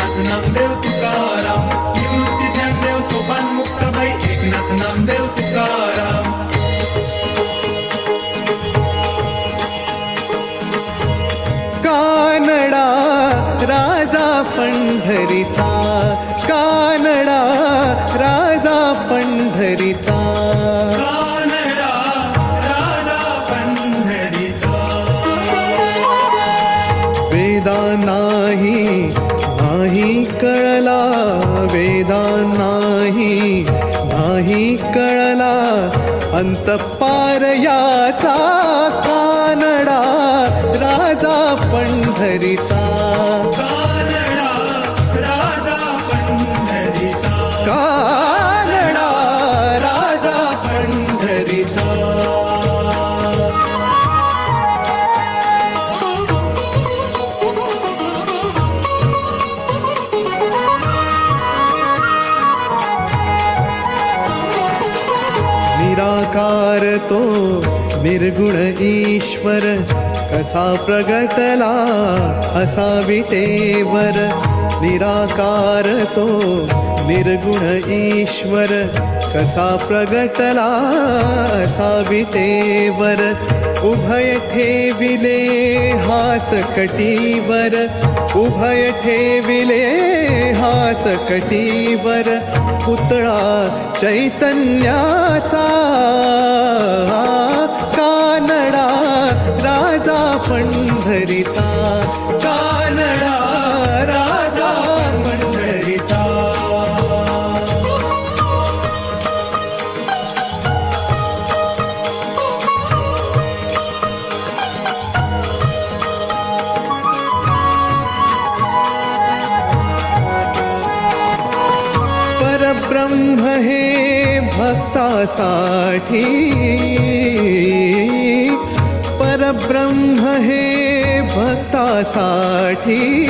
एकनाथ नामदेव तुकाराम. निवृत्ती ज्ञानदेव सोपान मुक्ताबाई. एकनाथ नामदेव तुकाराम. कानडा राजा पंढरीचा. कानडा राजा पंढरीचा. कानडा राजा पंढरीचा. वेदा नाही फायदा नाही नाही कळला. अंतपार याचा कानडा राजा पंढरीचा. निराकार तो निर्गुण ईश्वर कसा प्रगटला असा विटेवर. निराकार तो निर्गुण ईश्वर कसा प्रगटला असा विटेवर. उभय ठेविले हात कटीवर उभय ठेविले हात कटीवर पुतळा चैतन्याचा भक्तासाठी परब्रह्म हे भक्तासाठी.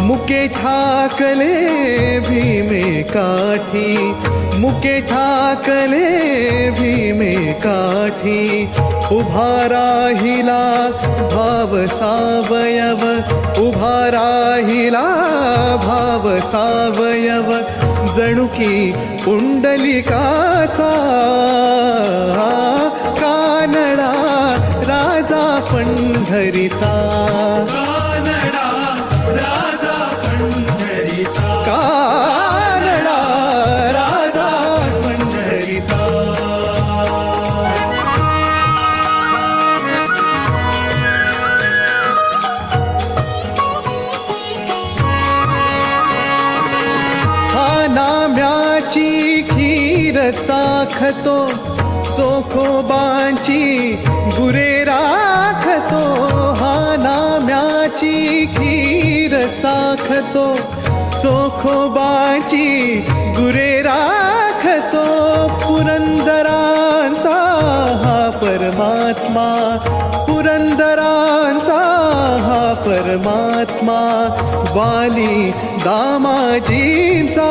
मुके ठाकले भीमे काठी. मुके ठाकले भीमे काठी. उभा राहिला भाव सावयव. उभा राहिला भाव सावयव जणुकी पुंडलिकाचा कानडा राजा पंढरीचा. नाम्याची खीर चाखतो चोखोबांची गुरे राखतो हा नाम्याची खीर चाखतो चोखोबाची गुरे राखतो पुरंदरांचा हा परमात्मा पुरंदरांचा हा परमात्मा वाली दामाजींचा.